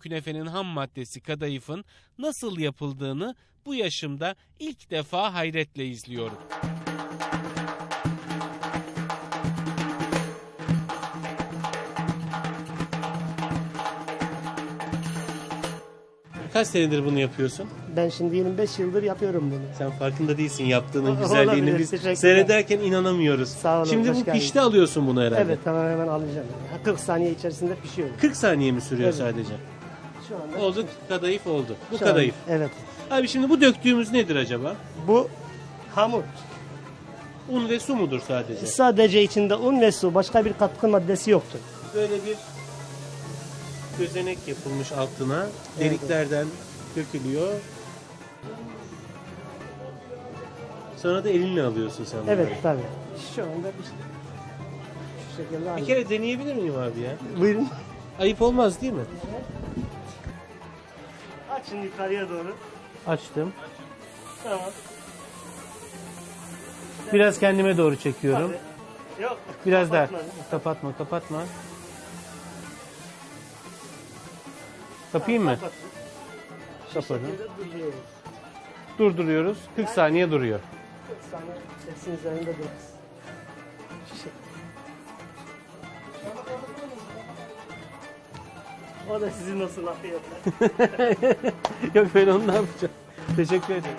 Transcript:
Künefenin ham maddesi kadayıfın nasıl yapıldığını bu yaşımda ilk defa hayretle izliyorum. Kaç senedir bunu yapıyorsun? Ben şimdi 25 yıldır yapıyorum bunu. Sen farkında değilsin yaptığının güzelliğini. Biz teşekkürler. seyrederken inanamıyoruz. Sağ olun, Şimdi bu pişti alıyorsun bunu herhalde. Evet tamam hemen alacağım. 40 saniye içerisinde pişiyor. 40 saniye mi sürüyor Evet. sadece? Şu anda Oldu kadayıf oldu. Bu Şu kadayıf. Evet. Abi şimdi bu döktüğümüz nedir acaba? Bu hamur. Un ve su mudur sadece? Sadece içinde un ve su. Başka bir katkı maddesi yoktur. Böyle bir gözenek yapılmış altına. Deliklerden dökülüyor. Sonra da elinle alıyorsun sen bunları. Evet tabii. Şu anda bir şu şekilde Bir kere deneyebilir miyim abi ya? Buyurun. Ayıp olmaz değil mi? Açın yukarıya doğru. Açtım. Tamam. Biraz kendime doğru çekiyorum. Tabii. Yok. Biraz daha. kapatma. Kapatma, kapatma. Kapayım mı? Kapat. Kapadım. şekilde duruyoruz. Durduruyoruz. 40 saniye duruyor. 40 saniye tepsinin üzerinde dururuz. Şu şekilde. O da sizin nasıl lafı yapar. Yok ben onu ne yapacağım? Teşekkür ederim.